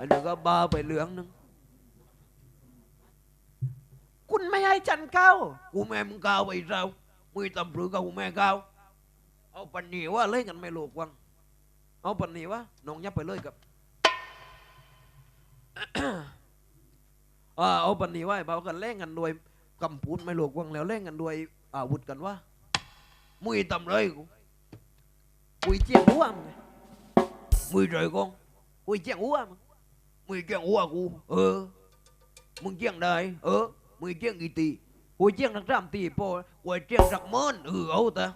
อันนี้ก็บ้าไปเหลืองนึง คุณไม่ให้ฉันเข้า กูแม่มึงก้าวไปเรามึงตำปรือกับกูแม่ก้าวเอาปันนีว่าเล่นกันไม่หลกวัง เอาปันนีว่าน้องยับไปเลยกับอ่าเอาปันนีว่าไอ้เบากันเล่นกันด้วยกำปูนไม่หลกวังแล้วเล่นกันด้วยอาวุธกันว่ามึงตำเลยกูกูเจียงหัวมึงไงมึง trời con กูเจียงหัวมึง มึงเจียงหัวกูเออมึงเจียงได้เออมึงเจียงกี่ตีกูเจียงทั้งสามตีโปกูเจียงสักหมื่นเออเอาแต่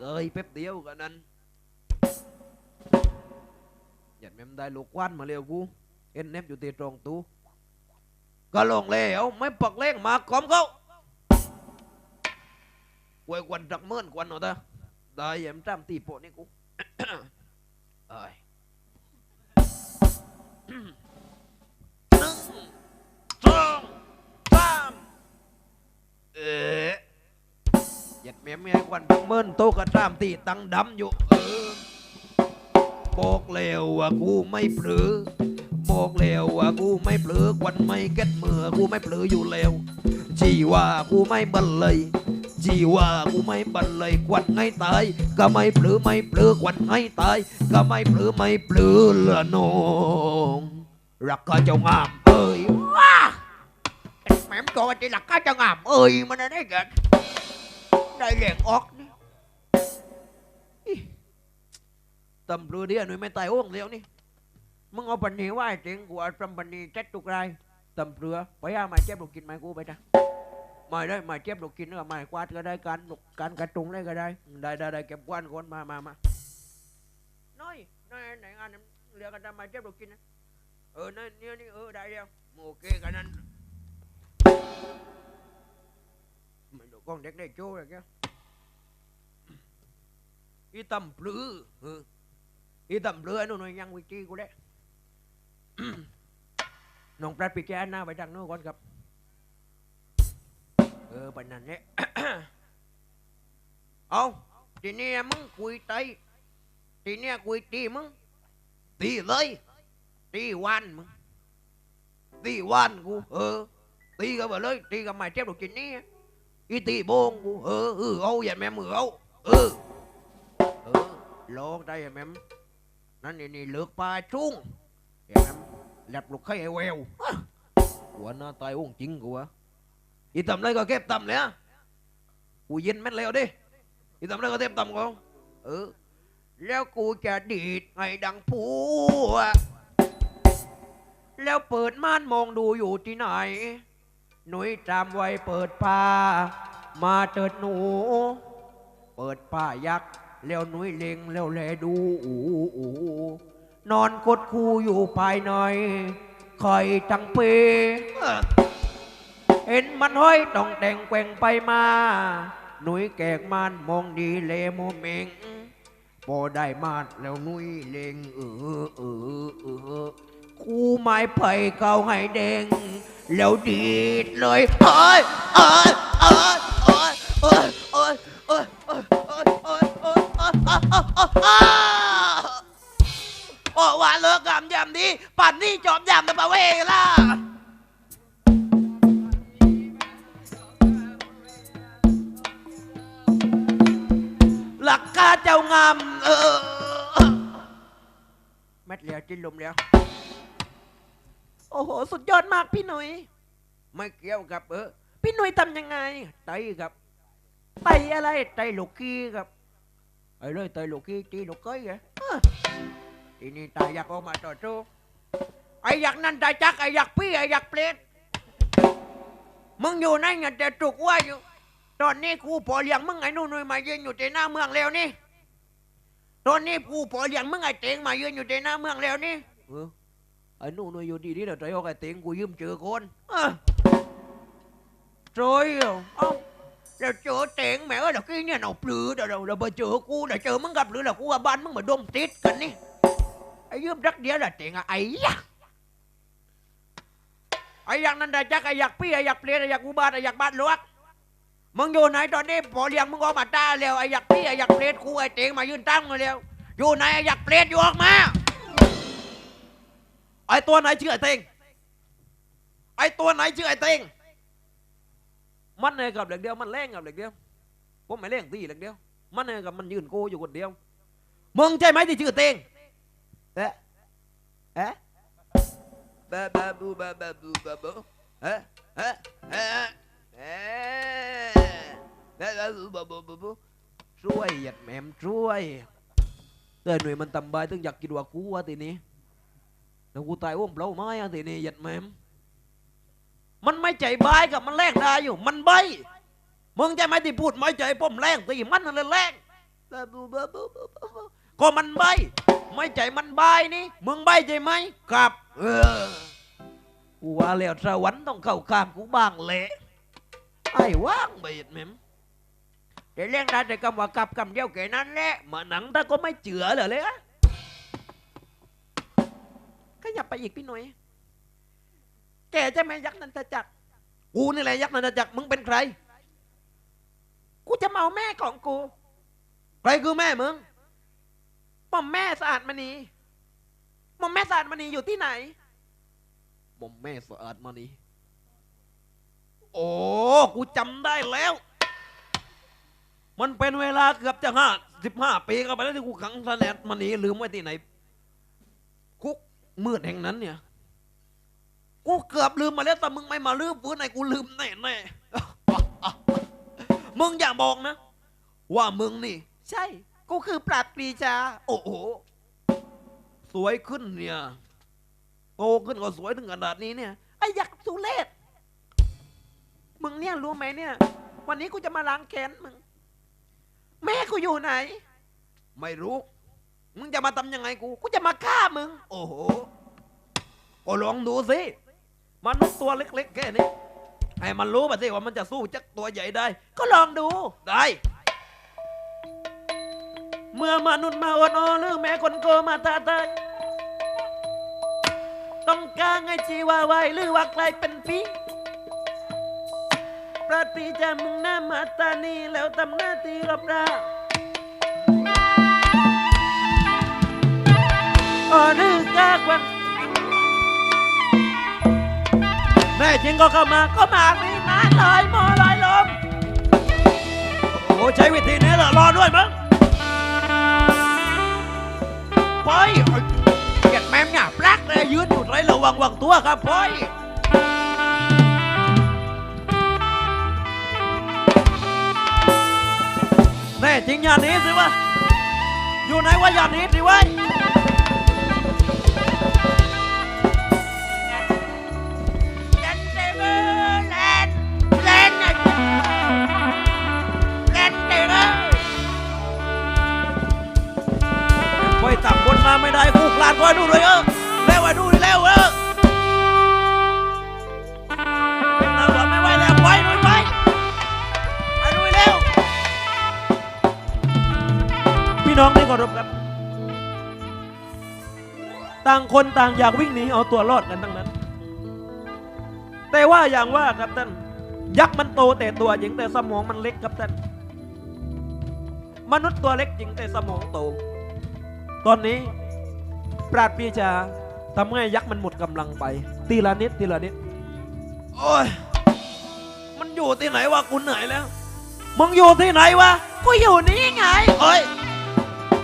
เอ้ยแป๊บเดียวกันนั้นอย่าแม่ได้ลูกควันมาเร็วกูเอ็นเนฟอยู่ตีตรงตู้ก็ลงแล้วไม่ปักเล่งมากอมเขากูไอ้ควันสักหมื่นควันเอาแต่ได้อย่าแม่มสามตีโปนี่กูเอ้ย หนึ่งสองสามเอ๊ะเหยัดแม่แม่ควันพังเมินโตกระตามตีตังดำอยู่เออบอกแล้วว่ากูไม่เปลือบอกแล้วว่ากูไม่เปลือควันไม่เก็ตมือกูไม่เปลืออยู่แล้วจีว่ากูไม่บันเลย จีว่ากูไม่บันเลยควันให้ตาย ก็ไม่เปลือไม่เปลือควันให้ตาย ก็ไม่เปลือไม่เปลือละนองรักข้าเจ้างามเอ้ยว้าแม่มตัวที่หลักก็จะงามเอ้ยมันได้เกิดได้เหลียงออกนี่ตำรวจเดียวหนุ่ยไม่ตายอ้วงเดียวนี่มึงเอาปันนีไหว้จริงกูเอาตำปันนีเจ็ดตุกไรตำรวจไปเอาม้เจ็บลูกกินไม้กูไปจ้ะ ไม่ได้ไม่เจ็บหรอกกินก็ไม่กวาดก็ได้การกการกระตุงได้ก็ได้ได้ได้เก็บกวาดคนมามามาน้อยน้อยไหนงานเหลือกันทำไม่เจ็บหรอกกินนะเออนั่นเนี่ยนี่เออได้เดียวโอเคกันนั้นมันดูกล้องเด็กได้โจ้ยแกอีตำปลืออีตำปลือนู่นนยังวิจีกูได้น้องแปลปีแกหน้าไปทางโน้นก่อนครับ เออตีกันไปเลยตีกันมาเจ็บลูกจินนี่อีตีโบงกูเออเออเอาอย่าแม่มือเอาเออเออลองได้อย่าแม่มนั่นนี่นี่เลือกปลาจุ้งอย่าแม่มแลบลูกไข่ไอ้แววฮะหัวหน้าตายองค์จริงกูวะ อีตำไรก็เก็บตำเลยอะกูเย็นแม่นแล้วดิอีตำไรก็เก็บตำกูเออ แล้วกูจะดีดให้ดังผัวแล้วเปิดม่านมองดูอยู่ที่ไหน หนุ่ยจำไว้เปิดผ้ามาเจิดหนู เปิดผ้ายักษ์แล้วหนุ่ยเล็งแล้วแลดูอูอูนอนกดคูอยู่ภายในคอยจังเป เห็นมันห้อยต้องแต่งแกว่งไปมา หนุ่ยแกกมานมองดีเลโมเมงพอได้มาแล้วหนุ่ยเลงเออเออเออกูไม้ไผ่เกาให้เด้งแล้วดีดเลยเอ้ยเอ้ยเอ้ยเอ้ยเอ้ยเอ้ยเอ้ยเอ้ยเอ้ยเอ้ยเอ้ยเอ้ยเอ้ยโอ้ว่าเลิกกำยำดีปั่นนี่จอมยำตะปะเวล่ะ กกาเจ้างาม เออแม็ดเหลียวจิ้นลมแล้ว โอ้โห สุดยอดมากพี่หนุ่ยไม่เกี่ยวกับ เออ พี่หนุ่ยทำยังไงไตครับไตอะไรไตลูกกี้ครับไอ้เลยไตลูกกี้ตีลูกเก้ยไงทีนี้ตายอยากออกมาต่อสู้ไอ้อยากนั่นตายจักไอ้อยากพี่ไอ้อยากเปลดมึงอยู่ไหนเงี้ยแต่จุกว่าอยู่ ตอนนี้กูพอเลี้ยงมึงไอ้นู่นนู่นมายืนอยู่ที่หน้าเมืองแล้วนี่ ตอนนี้กูพอเลี้ยงมึงไอ้เตงมายืนอยู่ที่หน้าเมืองแล้วนี่เออไอ้นู่นนู่นอยู่ดีนี่เดี๋ยวใจออกไอ้เตงกูยืมเจอคนเออโจยเหรอเอ้าแล้วเจอเตงแม่เอ้ยเดี๋ยวกี้เนี่ยหนาวปลือเดี๋ยวเดี๋ยวเดี๋ยวไปเจอกูเดี๋ยวเจอมึงกับหรือเดี๋ยวกูกับบ้านมึงมาดมติดกันนี่ไอ้ยืมรักเดียวแหละเตงอะไอ้ยะไอ้อยากนั่นได้จักไอ้อยากพี่ไอ้อยากเปลี่ยนไอ้อยากกูบ้านไอ้อยากบ้านลวก มึงอยู่ไหนตอนนี้พอเลี้ยงมึงออกมาตาแล้วไอ้อยากพี่ไอ้อยากเปลี่ยนกูไอ้เตงมายืนตั้งมาแล้วอยู่ไหนไอ้อยากเปลี่ยนอยู่ออกมาไไอตัวไหนชื่อไอเต็งไอตัวไหนชื่อไอเต็งมันเนี่ยกับเหล็กเดียวมันแรงกับเหล็กเดียวผมไม่แรงตีเหล็กเดียว มันเนี่ยกับมันยืนโกอยู่คนเดียวมึงใช่ไหมที่ชื่อเต็งเอ๊ะเอ๊ะบาบาบูบาบาบูบาบูเอ๊ะเอ๊ะเอ๊ะ ช่วยหยัดแหมมช่วยเดินหน่วยมันตำบายตึงอยากกินว่ากูวะทีนี้แล้วกูตายอ้วงเปล่าไม้อะทีนี้หยัดแหมมมันไม่ใจบายกับมันแรงได้อยู่ มันใบมึงใจไหมที่พูดไม่ใจผมแรงตีมันนั่นแหละแรงก็มันใบไม่ใจมันใบนี่มึงใบใจไหมครับเออกูว่าแล้วสวรรค์ต้องเข้าข้างกูบ้างแหละไอ้ว่างไปหยัดแหม แต่เรื่องได้แต่คำว่ากับคำเดียวแค่นั้นแหละมาหนังถ้าก็ไม่เจือเลยเลยอะขยับไปอีกพี่หน่อย แกใช่ไหมยักษ์นันทจักรกูนี่แหละยักษ์นันทจักรมึงเป็นใคร กูจะเมาแม่ของกู ใครคือแม่มึงหม่อมแม่สะอาดมณีหม่อมแม่สะอาดมณีอยู่ที่ไหนมอมแม่สะอาดมานี่โอ้ กูจำได้แล้ว มันเป็นเวลาเกือบจะห้าสิบห้าปีก็ไปแล้วที่กูขังสแนดมานี่ลืมไว้ที่ไหน คุกมืดแห่งนั้นเนี่ย กูเกือบลืมมาแล้วแต่มึงไม่มาลืมฟื้นไหนกูลืมแน่แน่ๆมึงอย่าบอกนะ ว่ามึงนี่ ใช่ กูคือปราบปรีชาโอ้โหสวยขึ้นเนี่ยโตขึ้นก็สวยถึงขนาดนี้เนี่ยไอ้ยักษ์สุเลศมึงเนี่ยรู้ไหมเนี่ย วันนี้กูจะมาล้างแค้นมึงแม่ กูอยู่ไหน ไม่รู้ มึงจะมาทำยังไงกู กูจะมาฆ่ามึง โอ้โห ก็ลองดูสิมนุษย์ตัวเล็กๆแค่นี้ ให้มันรู้มาสิว่ามันจะสู้จักตัวใหญ่ได้ ก็ลองดู ได้ เมื่อมนุษย์มาอดออหรือแม่คนโกมาตาเตยต้องการให้ชีวาไว้หรือว่าใครเป็นผีปราตรีจะมึงหน้ามาตานีแล้วทำหน้าที่รับรา นึกกากวนแม่จริงก็เข้ามาก็มาไม่นาลอยมอลอยลมโอ้ใช้วิธีนี้เหรอรอด้วยมั้งพอยเก็ดแมมเนี่ยแปลกเลยยืนอยู่ไรระวังวังตัวครับพ่อยแน่จริงอย่าหนี้สิวะอยู่ไหนวะอย่าหนี้สิวะ ไม่ได้กูกลานก็ดูเลยเออแล้วไอ้ดูดิแล้วเออเอาละไม่ไหวแล้วไปไปไปไปดูเร็วพี่น้องที่เคารพครับ ต่างคนต่างอยากวิ่งหนีเอาตัวรอดกันทั้งนั้น แต่ว่าอย่างว่าครับท่านยักษ์มันโตแต่ตัวหญิงแต่สมองมันเล็กครับท่านมนุษย์ตัวเล็กจริงแต่สมองโต ตอนนี้ ปราดปรีชาทำให้ยักษ์มันหมดกำลังไปทีละนิดทีละนิดโอ้ยมันอยู่ที่ไหนวะกูเหนื่อยแล้ว มึงอยู่ที่ไหนวะกูอยู่นี่ไง เอ้ย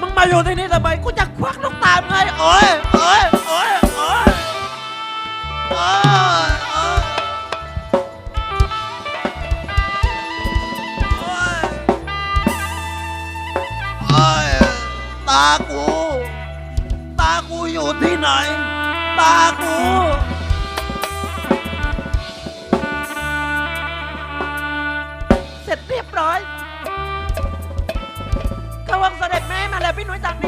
มึงมาอยู่ที่นี่ทำไมกูจะควักลูกตาไงโอ้ยโอ้ยโอ้ยโอ้ยโอ้ยโอ้ยโอ้ยโอ้ยตากูตา พี่หน่อยตากูเสร็จเรียบร้อยเขาวังเสด็จแม่มาแล้วพี่หนุ่ยต่างนี้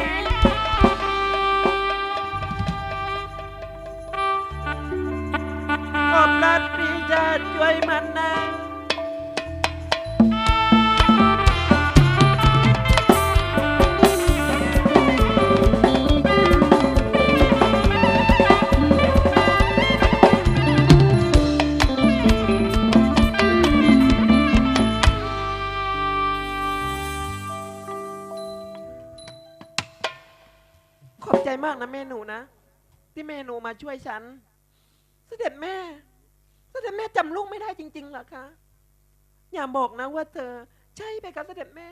ช่วยฉัน เสด็จแม่ เสด็จแม่จำลูกไม่ได้จริงๆหรอคะอย่าบอกนะว่าเธอ ใช่ไปกับเสด็จแม่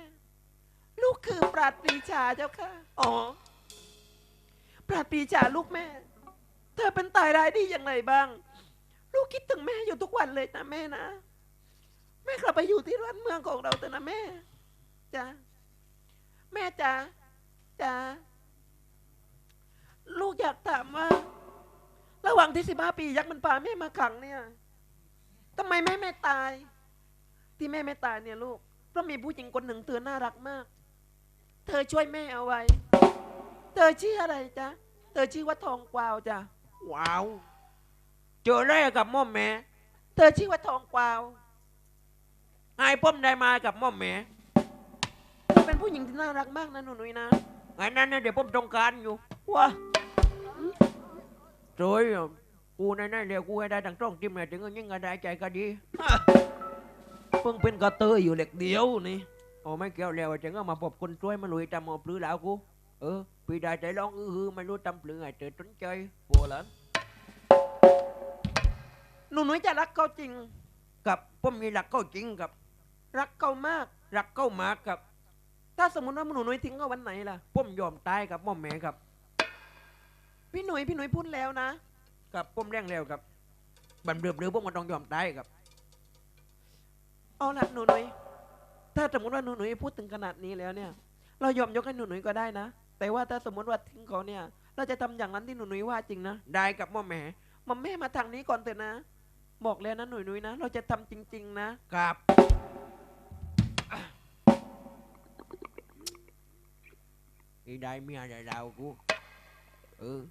ลูกคือปราดปรีชาเจ้าค่ะอ๋อปราดปรีชาลูกแม่ เธอเป็นตายร้ายดีอย่างไรบ้าง ลูกคิดถึงแม่อยู่ทุกวันเลยนะแม่นะแม่กลับไปอยู่ที่ร้านเมืองของเราเถอะนะแม่จ้าแม่จ๋าจ๋าลูกอยากถามว่า ระหว่างที่สิบห้าปี ยักษ์มันพาแม่มาขังเนี่ยทำไมแม่ไม่ตาย ที่แม่ไม่ตายเนี่ยลูกเพราะมีผู้หญิงคนหนึ่งเธอน่ารักมาก เธอช่วยแม่เอาไว้ เธอชื่ออะไรจ๊ะ เธอชื่อว่าทองกวาวจ้ะว้าว เจอได้กับม่อมแม่ เธอชื่อว่าทองกวาวไอ้ป้อมได้มากับม่อมแม่เธอเป็นผู้หญิงที่น่ารักมากนะหนูนุ้ยนะไอ้นั่นนะเดี๋ยวป้อมต้องการอยู่ว้า โจ้ยกูในนั่นเดี๋ยวกูให้ได้ดังต้องจิ้มเลยถึงก็ยิ่งกระได้ใจก็ดีเพิ่งเป็นกระเตยอยู่เล็กเดียวนี่โอ้ไม่เกี่ยวแล้วจึงก็มาพบคนช่วยมาลุยตามหมอปลือแล้วกูเออปีได้ใจร้องอื้อฮือไม่รู้ตำปลือไงเจอต้นใจโวหลันหนูนุ้ยจะรักเขาจริงกับป้อมมีหลักเข้าจริงกับ รักเขามาก รักเข้ามากับ ถ้าสมมติว่าหนูนุ้ยทิ้งเขาวันไหนล่ะป้อมยอมตายกับม่อมแม่กับ พี่หนุ่ยพี่หนุ่ยพูดแล้วนะ กับป้อมแรงแล้วกับบันเบือบเรือป้อมมันต้องยอมตายกับ เอาละหนูนุ้ยถ้าสมมติว่าหนูนุ้ยพูดถึงขนาดนี้แล้วเนี่ย เรายอมยกให้หนูนุ้ยก็ได้นะ แต่ว่าถ้าสมมติว่าทิ้งเขาเนี่ย เราจะทำอย่างนั้นที่หนูนุ้ยว่าจริงนะ ได้กับม่อมแม่มัมแม่มาทางนี้ก่อนเถอะนะ บอกแล้วนะหนุ่ยนุ้ยนะ เราจะทำจริง ๆ นะกับนี่ได้เมียได้ดาวกู เออ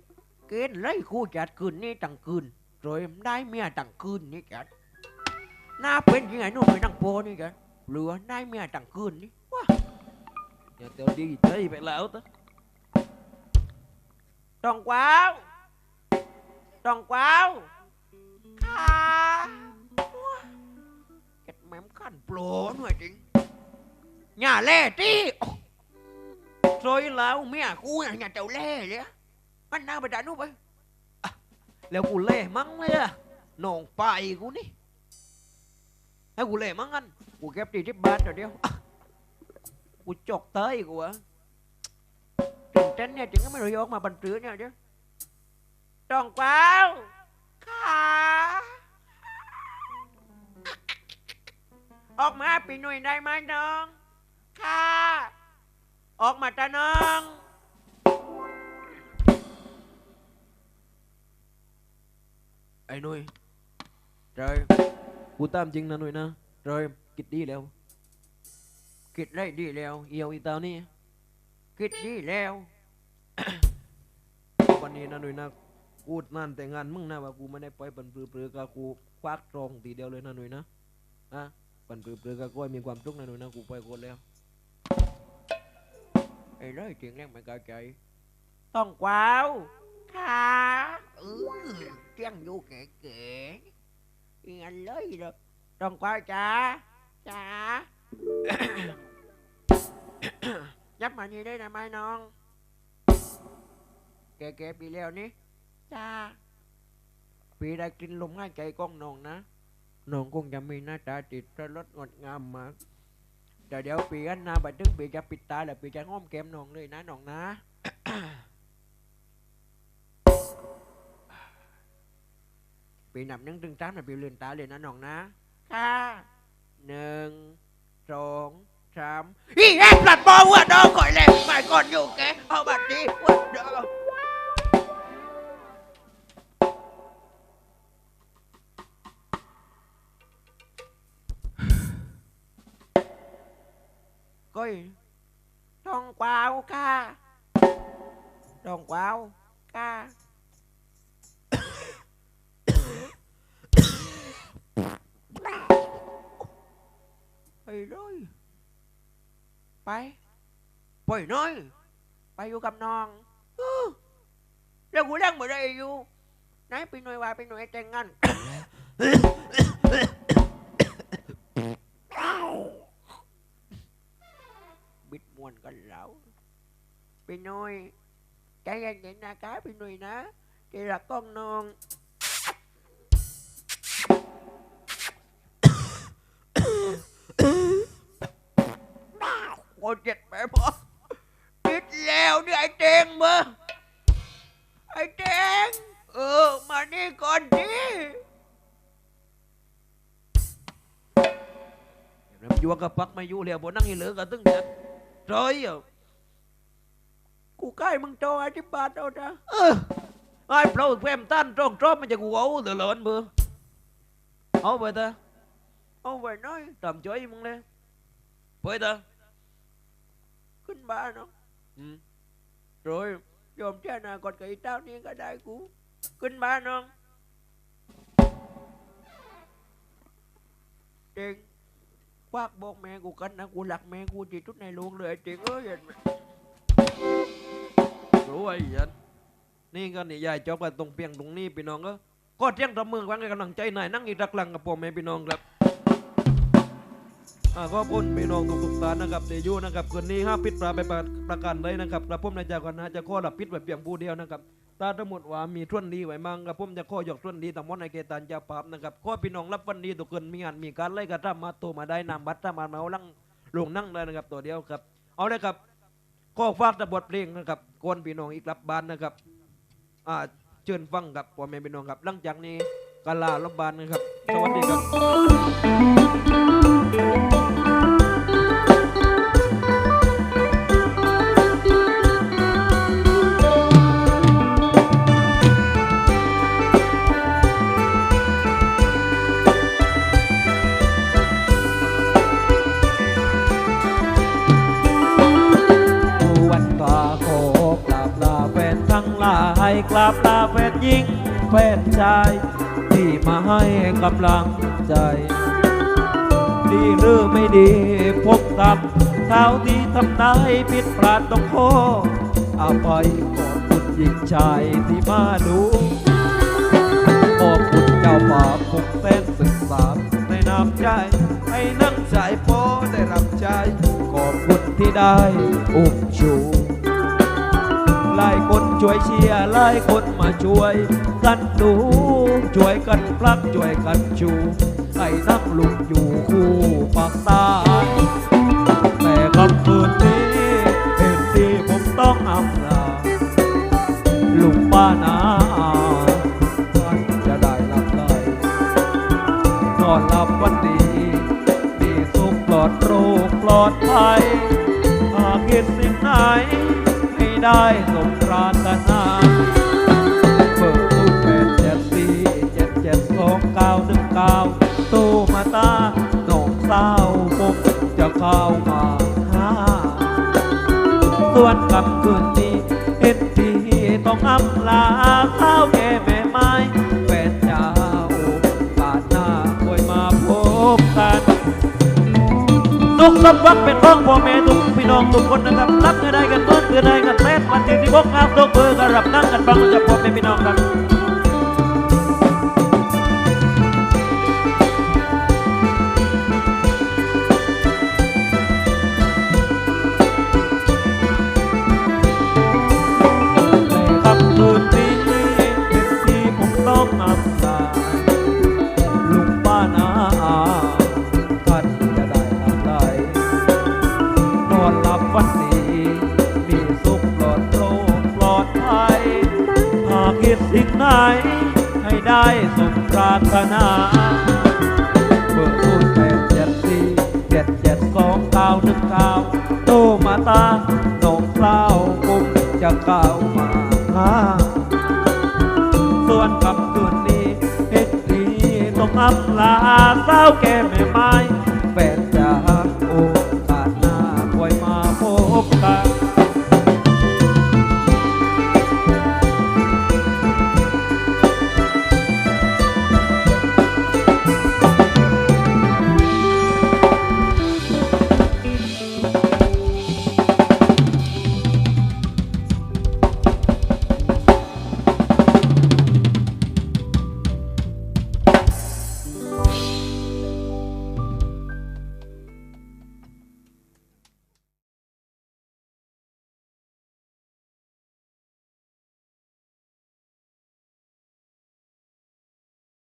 เกณฑ์ไรกูจัดคืนนี่ตั้งคืนโดยได้เมียตั้งคืนนี่จัดหน้าเป็นยังไงนู่นไปนั่งโพนี่จัดเหลือได้เมียตั้งคืนนี่ว้าอย่าเตียวดีใจไปแล้วเถอะต้องกว้าวต้องกว้าวค่ะเก็ดแม่มขันโปรหน่อยจริงอย่าเล่ตีโซยแล้วเมียกูน่ะอย่าเจ้าเล่เลย มันน่าไปด่านูไปแล้วกูเล่มั้งเลยอะน้องไปกูนี่ให้กูเล่มั้งกันกูเก็บตีที่บ้าทเดี๋ยวเดียวกูจกเตยกูอะตื่นเต้นเนี่ยจึงก็ไม่รู้ยกมาบันทึกเนี่ยเดี๋ยวต้องกว้าวค่ะออกมาปีหน่วยได้ไหมน้องค่ะออกมาตาน้อง ไอ้หนุ่ยเจยกูตามจริงนะหนุ่ยนะเจยกิดดีแล้ว คิดได้ดีแล้ว เอียวอีตานี่คิดดีแล้ว วันนี้นะหนุ่ยนะกูดนั่นแต่งงานมึงนะว่ากูไม่ได้ปล่อยปันปลือปลือกับกูควักตรงทีเดียวเลยนะหนุ่ยนะอะปันปลือปลือกับกูให้มีความสุขนะหนุ่ยนะกูปล่อยคนแล้วไอ้เรื่องจริงแล้วไม่เข้าใจต้องกว้าว ค่ะเออเจียงอยู่เก๋ๆอีอันเลยเด้อต้องกวาจ้าจ้า ยับมานี่ได้นะไหมน้อง แกๆปีแล้วนี่จ้า ปีได้กินลมง่ายใจกล้องน้องนะน้องคงจะมีหน้าตาติดรสงดงามมากเดี๋ยวเดี๋ยวปีอันนาบัดดึงปีจะปิดตาแล้วปีจะง้อมแก้มน้องเลยนะน้องนะ ปีนับหนึ่งถึงสามแล้วปีลืมตาเลยนะน้องนะค่ะหนึ่งสองสามอีแอบหลัดบอวัวดอก่อยเลยไม่ก่อนอยู่แกเอาบัดดีวัวดอก้อยทองกวาวค่ะทองกวาวค่ะ ไปเลยไปปล่อยน้อยไปอยู่กับน้องอื้อแล้วกูเลี้ยงบ่ได้อยู่ไหน กับปักมาอยู่แล้วบนนั่งอีเหลือกับตึ้งเด็ดร้อยอะกูใกล้มึงโจอธิบาทเอาจ้ะเออไอ้เปล่าแฟมตันตรงจอบมันจะกูเอาเดือดร้อนเบอร์เอาไปเถอะเอาไว้น้อย tầm chơi mong lên với ta ขึ้นบ้านเนาะ ừ. rồi ยอมแช่หน้าก่อนกับไอ้เต้านี่ก็ได้กูขึ้นบ้านน้องเจง ควักบอกแม่กูกันนะกูหลักแม่กูที่ทุดในโรงเลยเจงเอ้ยรู้ไอ้ยันนี่ก็นี่ยายจอบกันตรงเปียงตรงนี้พี่น้องก็ก็เที่ยงตะมือฟังให้กำลังใจหน่อยนั่งอีรักหลังกับพ่อแม่พี่น้องครับอ่าก็พุ่นพี่น้องทุกๆท่านนะครับเดยูนะครับคืนนี้ห้าปิดปลาไปประกันเลยนะครับกระผมในายจากกันนะจะข้อรับปิดไว้เพียงผู้เดียวนะครับ ถ้าสมมติว่ามีท่วนดีไว้มั่งกระผมจะข้อยกท่วนดีต่างมดในเกตันจะปราบนะครับข้อพี่น้องรับวันดีตุกเกินมีงานมีการไล่กระทำมาโตมาได้นำบัตรมามาเอาลังลงนั่งได้นะครับตัวเดียวครับ เอาเลยครับก็ฝากต่บทเพลงนะครับกวนพี่น้องอีกรับบานนะครับอ่าเชิญฟังกับพ่อแม่พี่น้องครับ หลังจากนี้กาลาลบบานนะครับสวัสดีครับ กราบลาแฟนหญิงแฟนชาย ที่มาให้กำลังใจ ดีหรือไม่ดีพบกับเท้าที่ทำได้ผิดพลาดต้องขออภัยขอบคุณหญิงชายที่มาดูขอบคุณเจ้าป่าผมแสนศึกษาในน้ำใจให้นั่งใจโปได้รับใจขอบคุณที่ได้อุ้มชู หลายคนช่วยเชียร์หลายคนมาช่วยกันดูช่วยกันพลักช่วยกันชูให้นั่งลุกอยู่คู่ปากตายแต่คำคืนนี้เห็นที่ผมต้องอำลาลุงป้านาอาท่านจะได้รับได้นอนหลับวันดีมีสุขปลอดโรคปลอดภัย ได้สมปรารถนาเปิดตู้แปดเจ็ดสี่เจ็ดเจ็ดสองเก้าหนึ่งเก้าตู้มาตาหนองเศร้าผมจะเข้ามาหาส่วนกำคืนนี้เห็นทีต้องอำลาข้าวแก่แม่ไม้แฟนเจ้าบาดหน้าคอยมาพบกันทุกสมวักเป็นของพ่อแม่ทุกพี่น้องทุกคนนะครับ รักกันได้กันเมื่อกันได้กัน วันที่ที่พกงามทุกเบอร์กันรับนั่งกันฟังจะพบเป็นพี่น้องกัน ได้สมปรารถนาเบอร์ศูนย์แปดเจ็ดสี่เจ็ดเจ็ดสองเก้าหนึ่งเก้าโตมาตาหนองเศร้าปุ่มจะก้าวมาหาส่วนกับคืนนี้เฮ็ดดีต้องอับลาเศร้าแก่แม่